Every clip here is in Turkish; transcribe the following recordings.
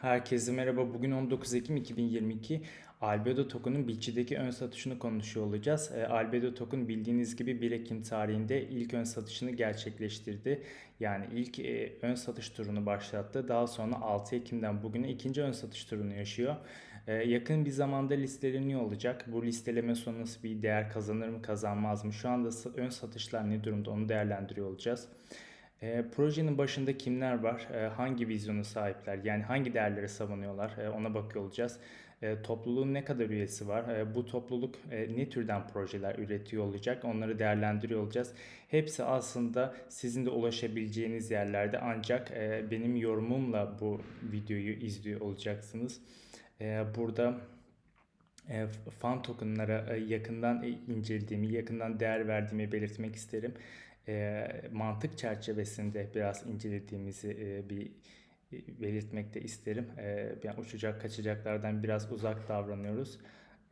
Herkese merhaba. Bugün 19 Ekim 2022. Albedo Token'un Bitçi'deki ön satışını konuşuyor olacağız. E, Albedo Token bildiğiniz gibi 1 Ekim tarihinde ilk ön satışını gerçekleştirdi. Yani ilk e, ön satış turunu başlattı. Daha sonra 6 Ekim'den bugüne ikinci ön satış turunu yaşıyor. E, yakın bir zamanda listeleniyor olacak. Bu listeleme sonrası bir değer kazanır mı kazanmaz mı? Şu anda ön satışlar ne durumda onu değerlendiriyor olacağız. E, projenin başında kimler var? E, hangi vizyonu sahipler? Yani hangi değerleri savunuyorlar? E, ona bakıyor olacağız. E, topluluğun ne kadar üyesi var? E, bu topluluk e, ne türden projeler üretiyor olacak? Onları değerlendiriyor olacağız. Hepsi aslında sizin de ulaşabileceğiniz yerlerde ancak e, benim yorumumla bu videoyu izliyor olacaksınız. E, burada e, fan tokenlara e, yakından incelediğimi, yakından değer verdiğimi belirtmek isterim e, mantık çerçevesinde biraz incelediğimizi e, bir e, belirtmek isterim. E, yani uçacak kaçacaklardan biraz uzak davranıyoruz.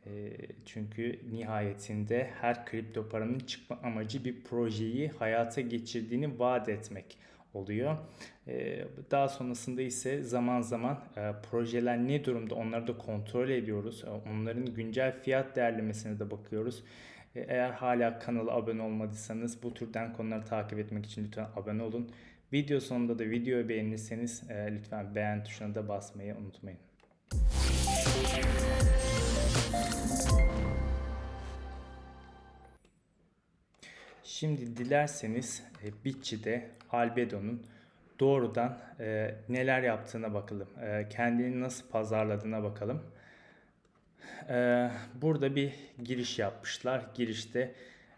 E, çünkü nihayetinde her kripto paranın çıkma amacı bir projeyi hayata geçirdiğini vaat etmek oluyor. E, daha sonrasında ise zaman zaman e, projeler ne durumda onları da kontrol ediyoruz. E, onların güncel fiyat değerlemesine de bakıyoruz. Eğer hala kanala abone olmadıysanız bu türden konuları takip etmek için lütfen abone olun. Video sonunda da videoyu beğenirseniz e, lütfen beğen tuşuna da basmayı unutmayın. Şimdi dilerseniz e, Bitçi'de Albedo'nun doğrudan e, neler yaptığına bakalım. E, kendini nasıl pazarladığına bakalım. Ee, burada bir giriş yapmışlar. Girişte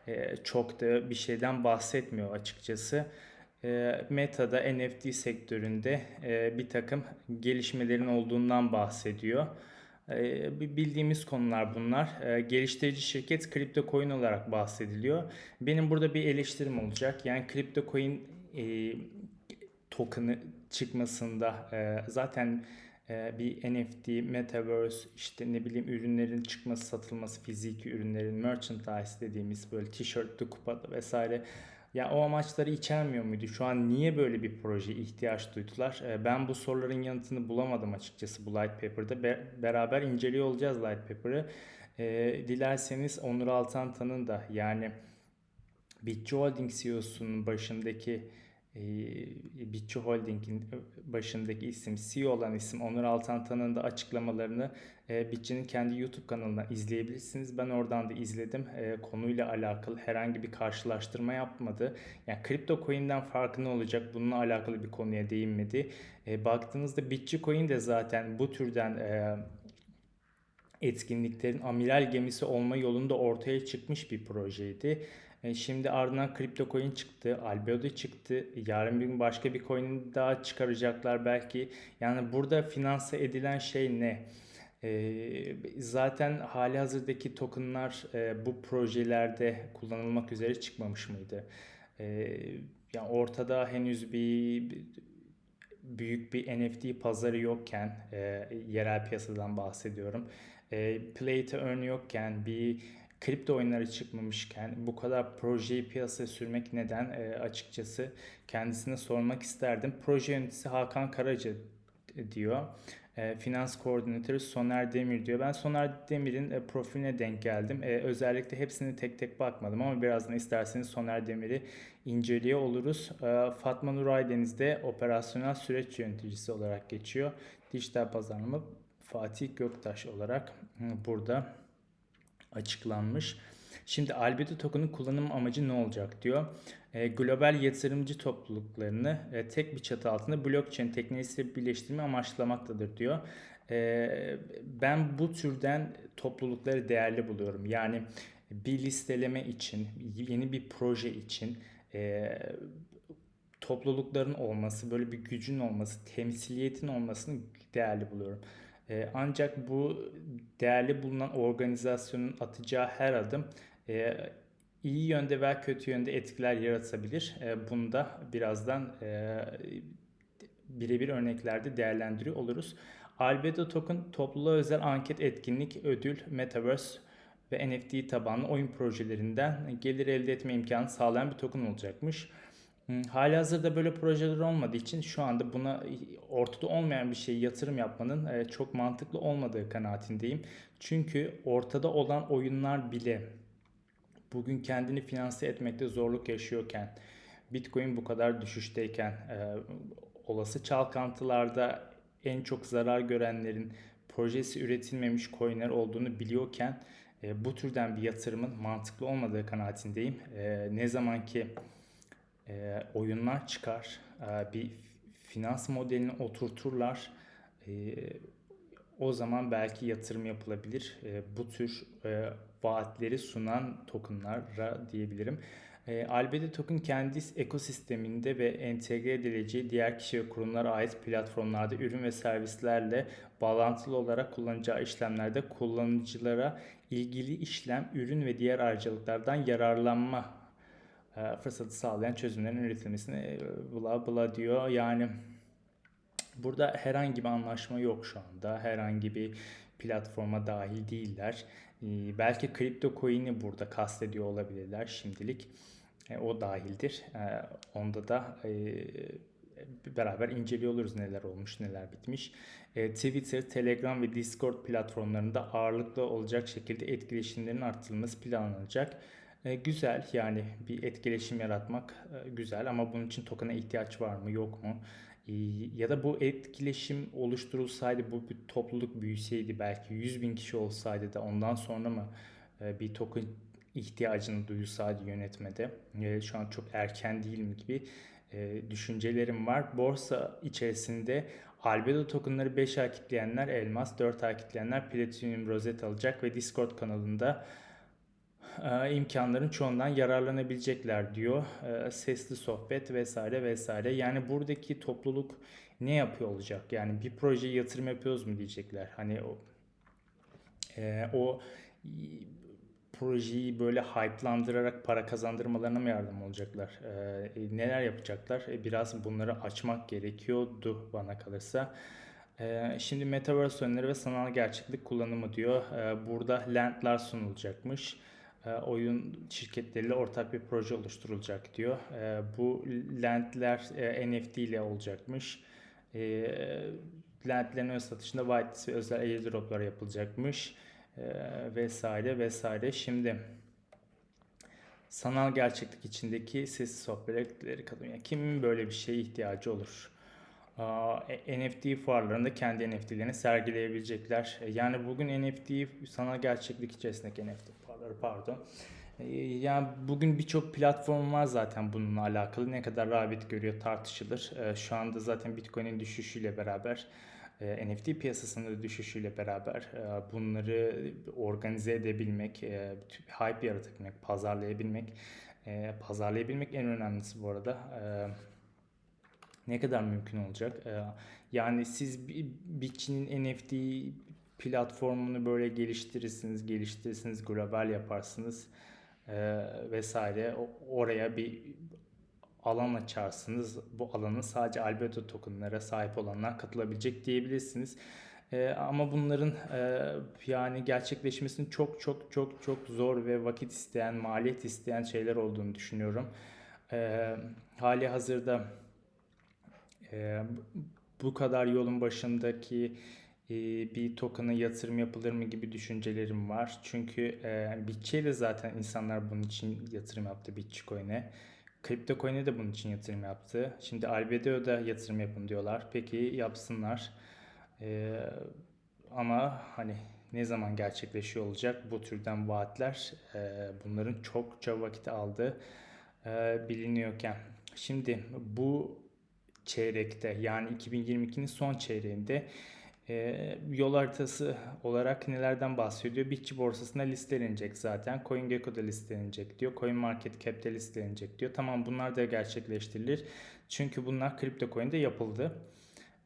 e, çok da bir şeyden bahsetmiyor açıkçası. E, Meta'da NFT sektöründe e, bir takım gelişmelerin olduğundan bahsediyor. E, bildiğimiz konular bunlar. E, geliştirici şirket kripto coin olarak bahsediliyor. Benim burada bir eleştirim olacak. Yani kripto coin e, token'ı çıkmasında e, zaten ee, bir NFT, Metaverse, işte ne bileyim ürünlerin çıkması, satılması, fiziki ürünlerin, merchandise dediğimiz böyle tişörtlü, kupalı vesaire. Ya o amaçları içermiyor muydu? Şu an niye böyle bir proje ihtiyaç duydular? Ee, ben bu soruların yanıtını bulamadım açıkçası bu Light Paper'da. Be- beraber inceliyor olacağız Light Paper'ı. Ee, dilerseniz Onur Altantan'ın da yani Bitçi Holding CEO'sunun başındaki e, Bitçi Holding'in başındaki isim, CEO olan isim Onur Altantan'ın da açıklamalarını e, Bitçi'nin kendi YouTube kanalından izleyebilirsiniz. Ben oradan da izledim. E, konuyla alakalı herhangi bir karşılaştırma yapmadı. Yani kripto coin'den farkı ne olacak? Bununla alakalı bir konuya değinmedi. E, baktığınızda Bitçi Coin de zaten bu türden e, etkinliklerin amiral gemisi olma yolunda ortaya çıkmış bir projeydi. E, şimdi ardından kripto coin çıktı, Albedo çıktı. Yarın bir gün başka bir coin daha çıkaracaklar belki. Yani burada finanse edilen şey ne? E, zaten hali hazırdaki tokenlar e, bu projelerde kullanılmak üzere çıkmamış mıydı? yani ortada henüz bir büyük bir NFT pazarı yokken, yerel piyasadan bahsediyorum. Play to earn yokken bir kripto oyunları çıkmamışken bu kadar projeyi piyasaya sürmek neden e, açıkçası kendisine sormak isterdim. Proje yöneticisi Hakan Karaca diyor. E, finans koordinatörü Soner Demir diyor. Ben Soner Demir'in e, profiline denk geldim. E, özellikle hepsini tek tek bakmadım ama birazdan isterseniz Soner Demir'i inceliyor oluruz. E, Fatma Nur Aydeniz de operasyonel süreç yöneticisi olarak geçiyor. Dijital pazarlama Fatih Göktaş olarak burada açıklanmış. Şimdi Albedo token'ın kullanım amacı ne olacak diyor. E, global yatırımcı topluluklarını e, tek bir çatı altında blockchain teknolojisiyle birleştirme amaçlamaktadır diyor. E, ben bu türden toplulukları değerli buluyorum. Yani bir listeleme için, yeni bir proje için e, toplulukların olması, böyle bir gücün olması, temsiliyetin olmasını değerli buluyorum. E, ancak bu değerli bulunan organizasyonun atacağı her adım e, iyi yönde veya kötü yönde etkiler yaratabilir. E, bunu da birazdan e, birebir örneklerde değerlendiriyor oluruz. Albedo Token topluluğa özel anket etkinlik, ödül, Metaverse ve NFT tabanlı oyun projelerinden gelir elde etme imkanı sağlayan bir token olacakmış. Hı, Halihazırda böyle projeler olmadığı için şu anda buna ortada olmayan bir şeye yatırım yapmanın e, çok mantıklı olmadığı kanaatindeyim. Çünkü ortada olan oyunlar bile bugün kendini finanse etmekte zorluk yaşıyorken, Bitcoin bu kadar düşüşteyken, e, olası çalkantılarda en çok zarar görenlerin projesi üretilmemiş coinler olduğunu biliyorken e, bu türden bir yatırımın mantıklı olmadığı kanaatindeyim. Ne zaman ki e, oyunlar çıkar, e, bir finans modelini oturturlar, e, o zaman belki yatırım yapılabilir. E, bu tür e, vaatleri sunan tokenlara diyebilirim. E, Albedo Token kendi ekosisteminde ve entegre edileceği diğer kişi ve kurumlara ait platformlarda ürün ve servislerle bağlantılı olarak kullanacağı işlemlerde kullanıcılara ilgili işlem, ürün ve diğer ayrıcalıklardan yararlanma fırsatı sağlayan çözümlerin üretilmesini e, bla bla diyor. Yani burada herhangi bir anlaşma yok şu anda. Herhangi bir platforma dahil değiller. E, belki kripto coin'i burada kastediyor olabilirler şimdilik. O dahildir. Onda da beraber inceliyor neler olmuş neler bitmiş. Twitter, Telegram ve Discord platformlarında ağırlıklı olacak şekilde etkileşimlerin artırılması planlanacak. E, güzel yani bir etkileşim yaratmak e, güzel ama bunun için token'a ihtiyaç var mı yok mu? E, ya da bu etkileşim oluşturulsaydı bu bir topluluk büyüseydi belki 100 bin kişi olsaydı da ondan sonra mı e, bir token ihtiyacını duyulsaydı yönetmede e, şu an çok erken değil mi gibi e, düşüncelerim var. Borsa içerisinde Albedo tokenları 5 ay kitleyenler elmas, 4 ay kitleyenler platinum rozet alacak ve Discord kanalında imkanların çoğundan yararlanabilecekler diyor. E, sesli sohbet vesaire vesaire. Yani buradaki topluluk ne yapıyor olacak? Yani bir projeye yatırım yapıyoruz mu diyecekler. Hani o e, o projeyi böyle hype'landırarak para kazandırmalarına mı yardım olacaklar? E, neler yapacaklar? E, biraz bunları açmak gerekiyordu bana kalırsa. Şimdi Metaverse oyunları ve sanal gerçeklik kullanımı diyor. Burada landlar sunulacakmış. E, oyun şirketleriyle ortak bir proje oluşturulacak diyor. E, bu landler e, NFT ile olacakmış. Landlerin ön satışında whitelist ve özel airdroplar yapılacakmış. Vesaire vesaire. Şimdi sanal gerçeklik içindeki sesli sohbetleri kadın. Yani kimin böyle bir şeye ihtiyacı olur? NFT fuarlarında kendi NFT'lerini sergileyebilecekler. Yani bugün NFT sanal gerçeklik içerisindeki NFT fuarları pardon. Yani bugün birçok platform var zaten bununla alakalı. Ne kadar rağbet görüyor tartışılır. Şu anda zaten Bitcoin'in düşüşüyle beraber NFT piyasasının düşüşüyle beraber bunları organize edebilmek, hype yaratabilmek, pazarlayabilmek, pazarlayabilmek en önemlisi bu arada ne kadar mümkün olacak? Ee, yani siz Bitçi'nin NFT platformunu böyle geliştirirsiniz, geliştirirsiniz, global yaparsınız e, vesaire. Oraya bir alan açarsınız. Bu alanın sadece Albedo tokenlara sahip olanlar katılabilecek diyebilirsiniz. Ee, ama bunların e, yani gerçekleşmesinin çok çok çok çok zor ve vakit isteyen, maliyet isteyen şeyler olduğunu düşünüyorum. Ee, hali hazırda bu kadar yolun başındaki e, bir token'a yatırım yapılır mı gibi düşüncelerim var. Çünkü e, de zaten insanlar bunun için yatırım yaptı Bitcoin'e. Kripto coin'e de bunun için yatırım yaptı. Şimdi Albedo'ya da yatırım yapın diyorlar. Peki yapsınlar. Ee, ama hani ne zaman gerçekleşiyor olacak bu türden vaatler e, bunların çokça vakit aldığı e, biliniyorken. Şimdi bu çeyrekte yani 2022'nin son çeyreğinde e, yol haritası olarak nelerden bahsediyor? Bitçi borsasında listelenecek zaten. CoinGecko'da listelenecek diyor. CoinMarketCap'te listelenecek diyor. Tamam bunlar da gerçekleştirilir. Çünkü bunlar kripto coin'de yapıldı.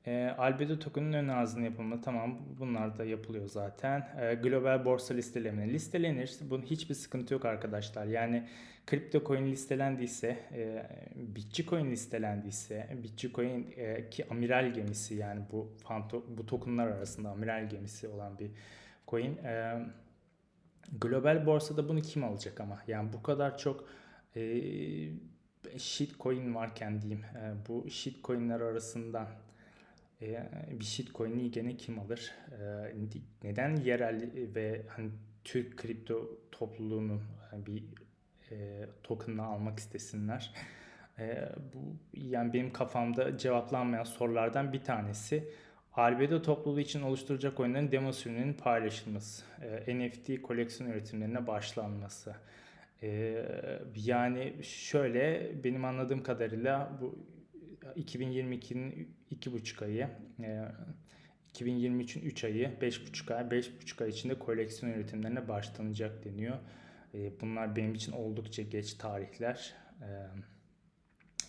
E, Albedo token'ın ön ağzının yapımı tamam bunlar da yapılıyor zaten. E, global borsa listelemine listelenir. Bunun hiçbir sıkıntı yok arkadaşlar. Yani kripto coin listelendiyse, e, Bitcoin listelendiyse, Bitcoin e, ki amiral gemisi yani bu fanto, bu tokenlar arasında amiral gemisi olan bir coin. E, global borsada bunu kim alacak ama? Yani bu kadar çok e, shitcoin varken diyeyim e, bu shitcoinler arasından e, bir shitcoin'i gene kim alır? E, neden yerel ve hani Türk kripto topluluğunu e, bir e, token'ını almak istesinler? E, bu yani benim kafamda cevaplanmayan sorulardan bir tanesi. Albedo topluluğu için oluşturacak oyunların demo sürümünün paylaşılması, e, NFT koleksiyon üretimlerine başlanması. E, yani şöyle benim anladığım kadarıyla bu 2022'nin iki buçuk ayı, e, 2023'ün 3 ayı, 5,5 ay, 5,5 ay içinde koleksiyon üretimlerine başlanacak deniyor. E, bunlar benim için oldukça geç tarihler. E,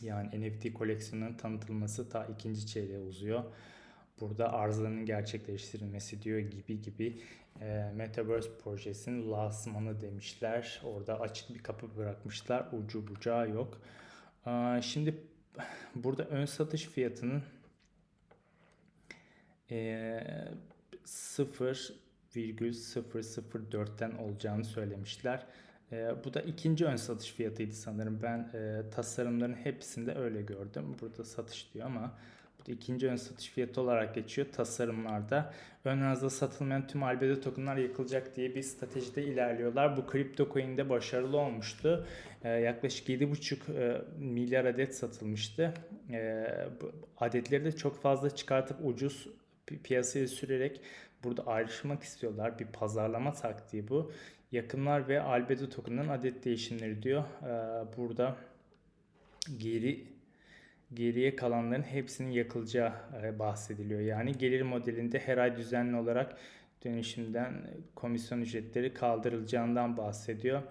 yani NFT koleksiyonunun tanıtılması ta ikinci çeyreğe uzuyor. Burada arzlarının gerçekleştirilmesi diyor gibi gibi e, Metaverse projesinin lansmanı demişler. Orada açık bir kapı bırakmışlar. Ucu bucağı yok. E, şimdi burada ön satış fiyatının e, 0,004'ten olacağını söylemişler. E, bu da ikinci ön satış fiyatıydı sanırım. Ben e, tasarımların hepsinde öyle gördüm. Burada satış diyor ama ikinci ön satış fiyatı olarak geçiyor tasarımlarda. Ön arzda satılmayan tüm albedo tokenlar yakılacak diye bir stratejide ilerliyorlar. Bu kripto coin'de başarılı olmuştu. E, yaklaşık 7,5 e, milyar adet satılmıştı. E, adetleri de çok fazla çıkartıp ucuz piyasaya sürerek burada ayrışmak istiyorlar. Bir pazarlama taktiği bu. Yakınlar ve albedo token'ın adet değişimleri diyor. Ee, burada geri geriye kalanların hepsinin yakılacağı e, bahsediliyor. Yani gelir modelinde her ay düzenli olarak dönüşümden komisyon ücretleri kaldırılacağından bahsediyor.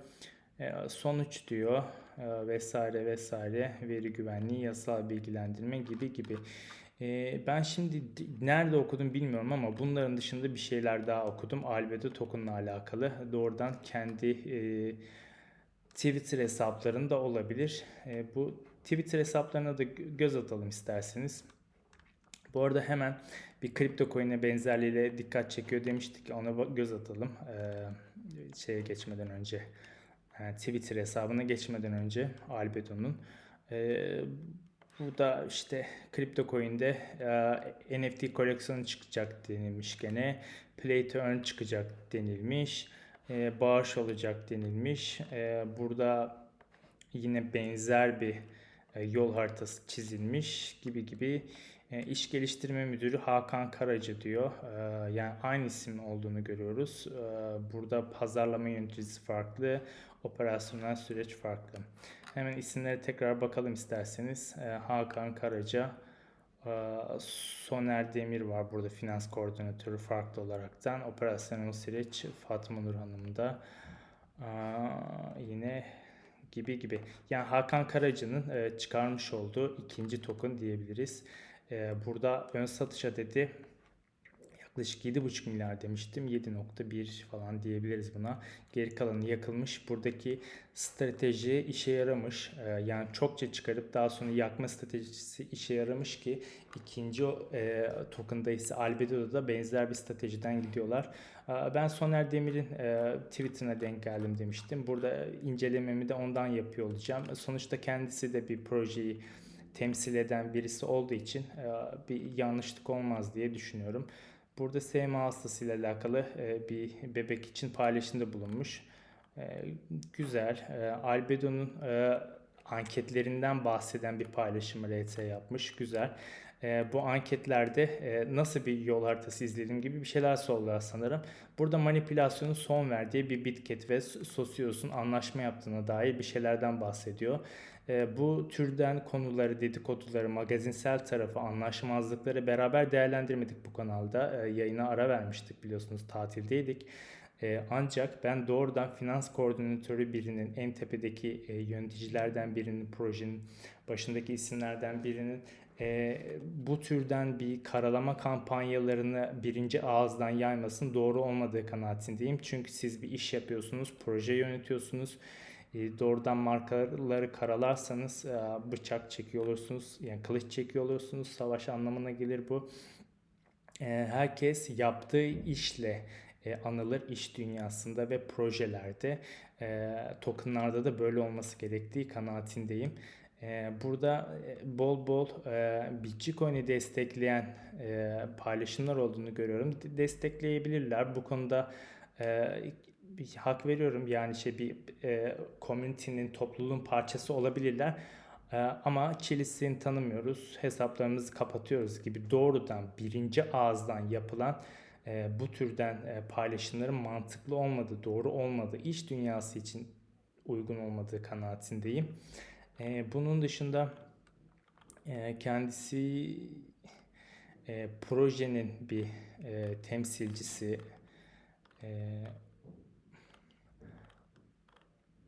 Ee, sonuç diyor e, vesaire vesaire veri güvenliği, yasal bilgilendirme gibi gibi. Ben şimdi nerede okudum bilmiyorum ama bunların dışında bir şeyler daha okudum. Albedo token'la alakalı. Doğrudan kendi e, Twitter hesaplarında olabilir. E, bu Twitter hesaplarına da göz atalım isterseniz. Bu arada hemen bir kripto coin'e benzerliğiyle dikkat çekiyor demiştik. Ona göz atalım. Ee, şeye geçmeden önce. Yani Twitter hesabına geçmeden önce Albedo'nun. Ee, bu da işte kripto coin'de e, NFT koleksiyonu çıkacak denilmiş gene. Play to earn çıkacak denilmiş. E, bağış olacak denilmiş. E, burada yine benzer bir e, yol haritası çizilmiş gibi gibi. E, iş geliştirme müdürü Hakan Karaca diyor. E, yani aynı isim olduğunu görüyoruz. E, burada pazarlama yöneticisi farklı, operasyonel süreç farklı. Hemen isimlere tekrar bakalım isterseniz. E, Hakan Karaca, e, Soner Demir var burada finans koordinatörü farklı olaraktan. Operasyonel süreç Fatma Nur Hanım da. E, yine gibi gibi. Yani Hakan Karaca'nın e, çıkarmış olduğu ikinci token diyebiliriz. E, burada ön satış adedi yaklaşık 7,5 milyar demiştim. 7.1 falan diyebiliriz buna. Geri kalanı yakılmış. Buradaki strateji işe yaramış. Ee, yani çokça çıkarıp daha sonra yakma stratejisi işe yaramış ki ikinci e, token'da ise Albedo'da da benzer bir stratejiden gidiyorlar. Ee, ben Soner Demir'in e, Twitter'ına denk geldim demiştim. Burada incelememi de ondan yapıyor olacağım. Sonuçta kendisi de bir projeyi temsil eden birisi olduğu için e, bir yanlışlık olmaz diye düşünüyorum. Burada SMA hastası ile alakalı e, bir bebek için paylaşımda bulunmuş. E, güzel. E, Albedo'nun anketlerinden bahseden bir paylaşımı RT yapmış. Güzel. bu anketlerde nasıl bir yol haritası izlediğim gibi bir şeyler sordular sanırım. Burada manipülasyonu son verdiği bir Bitket ve Socios'un anlaşma yaptığına dair bir şeylerden bahsediyor. E, bu türden konuları, dedikoduları, magazinsel tarafı, anlaşmazlıkları beraber değerlendirmedik bu kanalda. E, yayına ara vermiştik biliyorsunuz tatildeydik. E, ancak ben doğrudan finans koordinatörü birinin, en tepedeki e, yöneticilerden birinin, projenin başındaki isimlerden birinin e, bu türden bir karalama kampanyalarını birinci ağızdan yaymasının doğru olmadığı kanaatindeyim. Çünkü siz bir iş yapıyorsunuz, proje yönetiyorsunuz doğrudan markaları karalarsanız e, bıçak çekiyor olursunuz. Yani kılıç çekiyor olursunuz. Savaş anlamına gelir bu. E, herkes yaptığı işle anılır iş dünyasında ve projelerde. Tokenlarda da böyle olması gerektiği kanaatindeyim. E, burada e, bol bol e, Bitcoin'i destekleyen e, paylaşımlar olduğunu görüyorum. De- Destekleyebilirler. Bu konuda e, bir hak veriyorum. Yani şey bir e, community'nin, topluluğun parçası olabilirler. E, ama Chili'sini tanımıyoruz. Hesaplarımızı kapatıyoruz gibi doğrudan birinci ağızdan yapılan e, bu türden e, paylaşımların mantıklı olmadığı, doğru olmadığı, iş dünyası için uygun olmadığı kanaatindeyim. E, bunun dışında e, kendisi e, projenin bir e, temsilcisi e,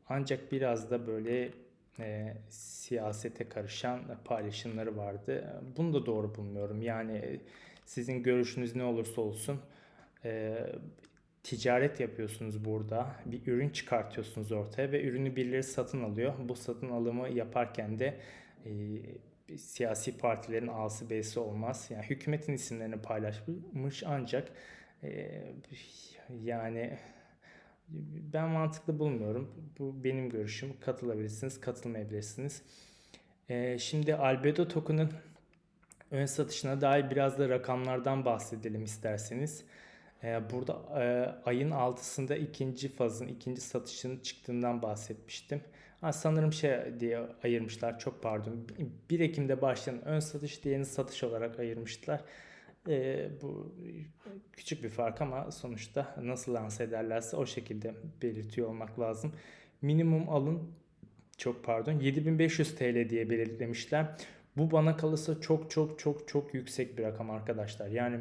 ancak biraz da böyle e, siyasete karışan paylaşımları vardı. Bunu da doğru bulmuyorum. Yani sizin görüşünüz ne olursa olsun e, ticaret yapıyorsunuz burada. Bir ürün çıkartıyorsunuz ortaya ve ürünü birileri satın alıyor. Bu satın alımı yaparken de e, siyasi partilerin A'sı B'si olmaz. Yani hükümetin isimlerini paylaşmış ancak e, yani ben mantıklı bulmuyorum. Bu benim görüşüm. Katılabilirsiniz, katılmayabilirsiniz. E, şimdi Albedo token'ın ön satışına dair biraz da rakamlardan bahsedelim isterseniz. Ee, Burada e, ayın 6'sında ikinci fazın, ikinci satışının çıktığından bahsetmiştim. Ha, sanırım şey diye ayırmışlar, çok pardon. 1 Ekim'de başlayan ön satış, diğerini satış olarak ayırmışlar. Ee, bu küçük bir fark ama sonuçta nasıl lanse ederlerse o şekilde belirtiyor olmak lazım. Minimum alın, çok pardon, 7500 TL diye belirlemişler. Bu bana kalırsa çok çok çok çok yüksek bir rakam arkadaşlar. Yani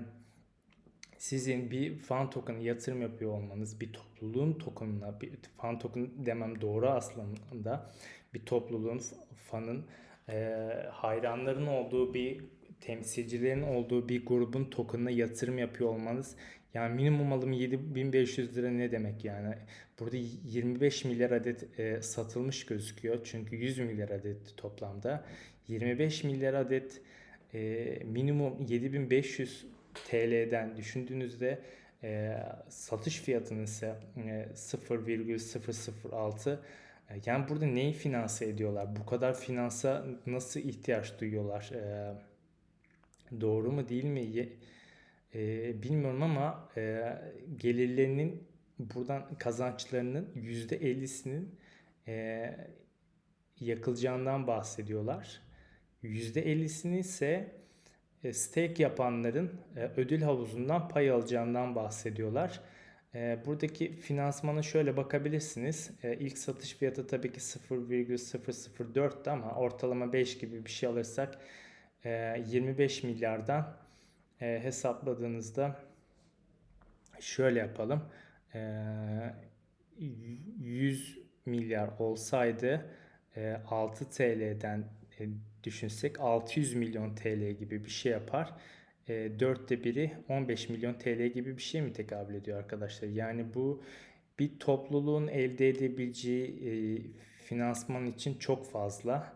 sizin bir fan token'a yatırım yapıyor olmanız, bir topluluğun token'ına, bir fan token demem doğru aslında, bir topluluğun, fanın, e, hayranların olduğu bir temsilcilerin olduğu bir grubun token'ına yatırım yapıyor olmanız yani minimum alım 7500 lira ne demek yani? Burada 25 milyar adet e, satılmış gözüküyor. Çünkü 100 milyar adet toplamda. 25 milyar adet e, minimum 7500 TL'den düşündüğünüzde e, satış fiyatının ise e, 0,006 e, yani burada neyi finanse ediyorlar? Bu kadar finansa nasıl ihtiyaç duyuyorlar? E, doğru mu değil mi? E, bilmiyorum ama e, gelirlerinin buradan kazançlarının %50'sinin e, yakılacağından bahsediyorlar. %50'sini ise e, stake yapanların e, ödül havuzundan pay alacağından bahsediyorlar. E, buradaki finansmana şöyle bakabilirsiniz. İlk satış fiyatı tabii ki 0,004'tü ama ortalama 5 gibi bir şey alırsak 25 milyardan hesapladığınızda şöyle yapalım. 100 milyar olsaydı 6 TL'den düşünsek 600 milyon TL gibi bir şey yapar. E, dörtte biri 15 milyon TL gibi bir şey mi tekabül ediyor arkadaşlar? Yani bu bir topluluğun elde edebileceği e, finansman için çok fazla.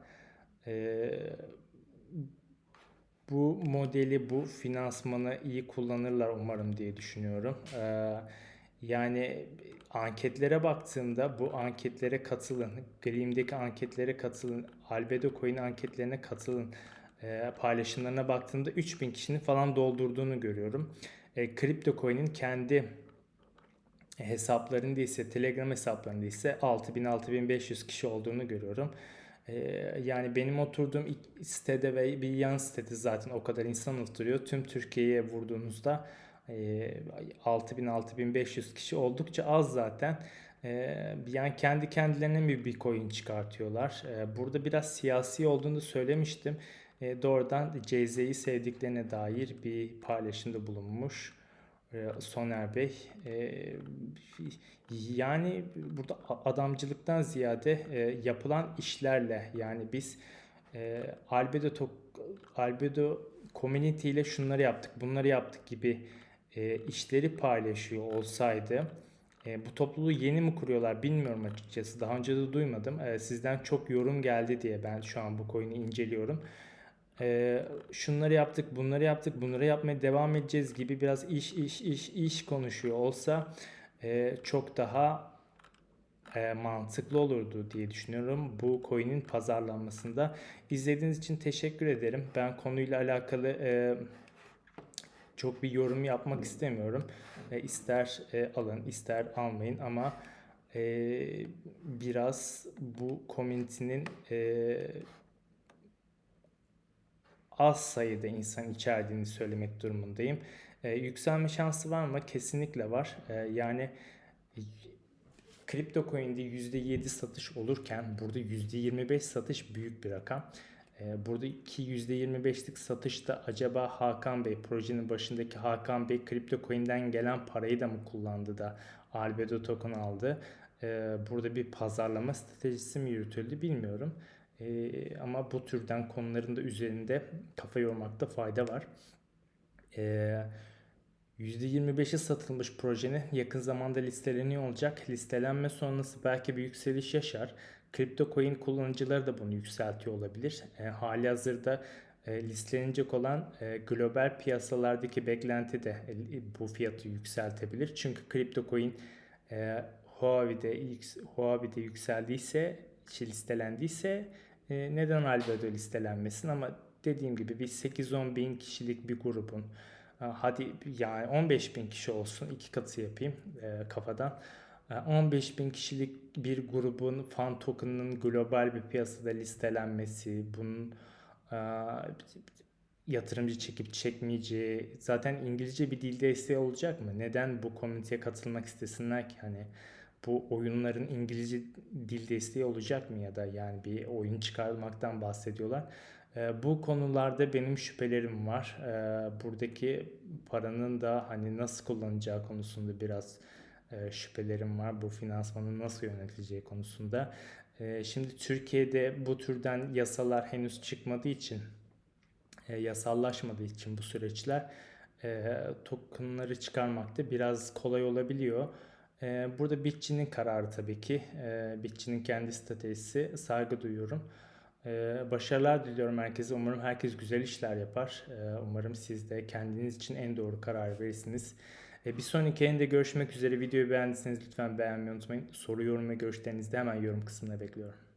Bu modeli, bu finansmanı iyi kullanırlar umarım diye düşünüyorum. E, yani anketlere baktığımda bu anketlere katılın. Gleam'deki anketlere katılın. Albedo Coin anketlerine katılın. E, paylaşımlarına baktığımda 3000 kişinin falan doldurduğunu görüyorum. E, Crypto Coin'in kendi hesaplarında ise Telegram hesaplarında ise 6000-6500 kişi olduğunu görüyorum. Yani benim oturduğum sitede ve bir yan sitede zaten o kadar insan oturuyor. Tüm Türkiye'ye vurduğunuzda 6000-6500 kişi oldukça az zaten. Yani kendi kendilerine bir coin çıkartıyorlar? Burada biraz siyasi olduğunu söylemiştim. Doğrudan CZ'yi sevdiklerine dair bir paylaşımda bulunmuş Soner Bey. Yani burada adamcılıktan ziyade yapılan işlerle yani biz Albedo Albedo Community ile şunları yaptık, bunları yaptık gibi işleri paylaşıyor olsaydı bu topluluğu yeni mi kuruyorlar bilmiyorum açıkçası. Daha önce de duymadım. Sizden çok yorum geldi diye ben şu an bu coin'i inceliyorum. E, şunları yaptık, bunları yaptık, bunları yapmaya devam edeceğiz gibi biraz iş iş iş iş konuşuyor olsa e, çok daha e, mantıklı olurdu diye düşünüyorum bu coin'in pazarlanmasında. İzlediğiniz için teşekkür ederim. Ben konuyla alakalı e, çok bir yorum yapmak istemiyorum. E, ister e, alın, ister almayın ama e, biraz bu community'nin e, az sayıda insan içerdiğini söylemek durumundayım. E, yükselme şansı var mı? Kesinlikle var. E, yani kripto coin'de %7 satış olurken burada %25 satış büyük bir rakam. E, buradaki %25'lik satışta acaba Hakan Bey, projenin başındaki Hakan Bey kripto coin'den gelen parayı da mı kullandı da Albedo token aldı? Burada bir pazarlama stratejisi mi yürütüldü bilmiyorum. E, ama bu türden konuların da üzerinde kafa yormakta fayda var. E, %25'i satılmış projenin yakın zamanda listeleniyor olacak. Listelenme sonrası belki bir yükseliş yaşar. Kripto coin kullanıcıları da bunu yükseltiyor olabilir. E, hali hazırda e, listelenecek olan e, global piyasalardaki beklenti de e, bu fiyatı yükseltebilir. Çünkü kripto coin e, Huobi'de, Huobi'de yükseldiyse, şey listelendiyse e, neden Albedo listelenmesin ama dediğim gibi bir 8-10 bin kişilik bir grubun hadi yani 15 bin kişi olsun iki katı yapayım e, kafadan. 15 bin kişilik bir grubun fan token'ının global bir piyasada listelenmesi, bunun yatırımcı çekip çekmeyeceği, zaten İngilizce bir dil desteği olacak mı? Neden bu komüniteye katılmak istesinler ki? Hani bu oyunların İngilizce dil desteği olacak mı ya da yani bir oyun çıkarmaktan bahsediyorlar. E, bu konularda benim şüphelerim var. E, buradaki paranın da hani nasıl kullanacağı konusunda biraz e, şüphelerim var. Bu finansmanın nasıl yönetileceği konusunda. E, şimdi Türkiye'de bu türden yasalar henüz çıkmadığı için, e, yasallaşmadığı için bu süreçler e, tokenları çıkarmakta biraz kolay olabiliyor. E, burada Bitçi'nin kararı tabii ki. E, Bitçi'nin kendi stratejisi. Saygı duyuyorum. Ee, başarılar diliyorum herkese. Umarım herkes güzel işler yapar. Ee, umarım siz de kendiniz için en doğru karar verirsiniz. Ee, bir sonraki yayında görüşmek üzere. Videoyu beğendiyseniz lütfen beğenmeyi unutmayın. Soru, yorum ve görüşlerinizi de hemen yorum kısmına bekliyorum.